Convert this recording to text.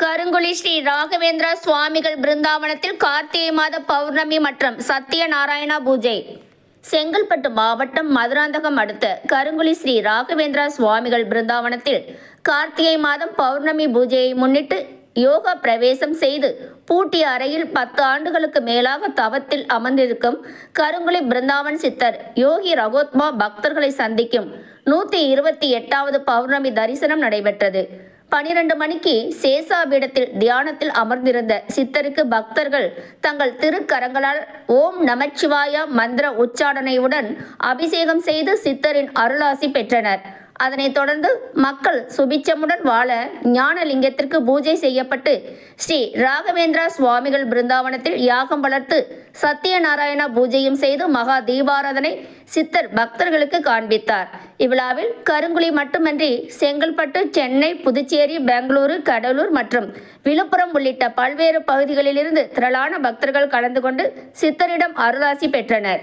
கருங்குழி ஸ்ரீ ராகவேந்திரா சுவாமிகள் பிருந்தாவனத்தில் கார்த்திகை மாத பௌர்ணமி மற்றும் சத்யநாராயணா பூஜை. செங்கல்பட்டு மாவட்டம் மதுராந்தகம் அடுத்த கருங்குழி ஸ்ரீ ராகவேந்திரா சுவாமிகள் பிருந்தாவனத்தில் கார்த்திகை மாதம் பௌர்ணமி பூஜையை முன்னிட்டு யோகா பிரவேசம் செய்து பூட்டிய அறையில் பத்து ஆண்டுகளுக்கு மேலாக தவத்தில் அமர்ந்திருக்கும் கருங்குழி பிருந்தாவன் சித்தர் யோகி ரகோத்மா பக்தர்களை சந்திக்கும் நூற்றி இருபத்தி எட்டாவது பௌர்ணமி தரிசனம் நடைபெற்றது. பனிரெண்டு மணிக்கு சேசாபீடத்தில் தியானத்தில் அமர்ந்திருந்த சித்தருக்கு பக்தர்கள் தங்கள் திருக்கரங்களால் ஓம் நமச்சிவாய மந்திர உச்சாடனையுடன் அபிஷேகம் செய்து சித்தரின் அருளாசி பெற்றனர். அதனைத் தொடர்ந்து மக்கள் சுபிச்சமுடன் வாழ ஞானலிங்கத்திற்கு பூஜை செய்யப்பட்டு ஸ்ரீ ராகவேந்திரா சுவாமிகள் பிருந்தாவனத்தில் யாகம் வளர்த்து சத்யநாராயண பூஜையும் செய்து மகா தீபாராதனை சித்தர் பக்தர்களுக்கு காண்பித்தார். இவ்விழாவில் கருங்குழி மட்டுமன்றி செங்கல்பட்டு சென்னை புதுச்சேரி பெங்களூரு கடலூர் மற்றும் விழுப்புரம் உள்ளிட்ட பல்வேறு பகுதிகளிலிருந்து திரளான பக்தர்கள் கலந்து கொண்டு சித்தரிடம் அருளாசி பெற்றனர்.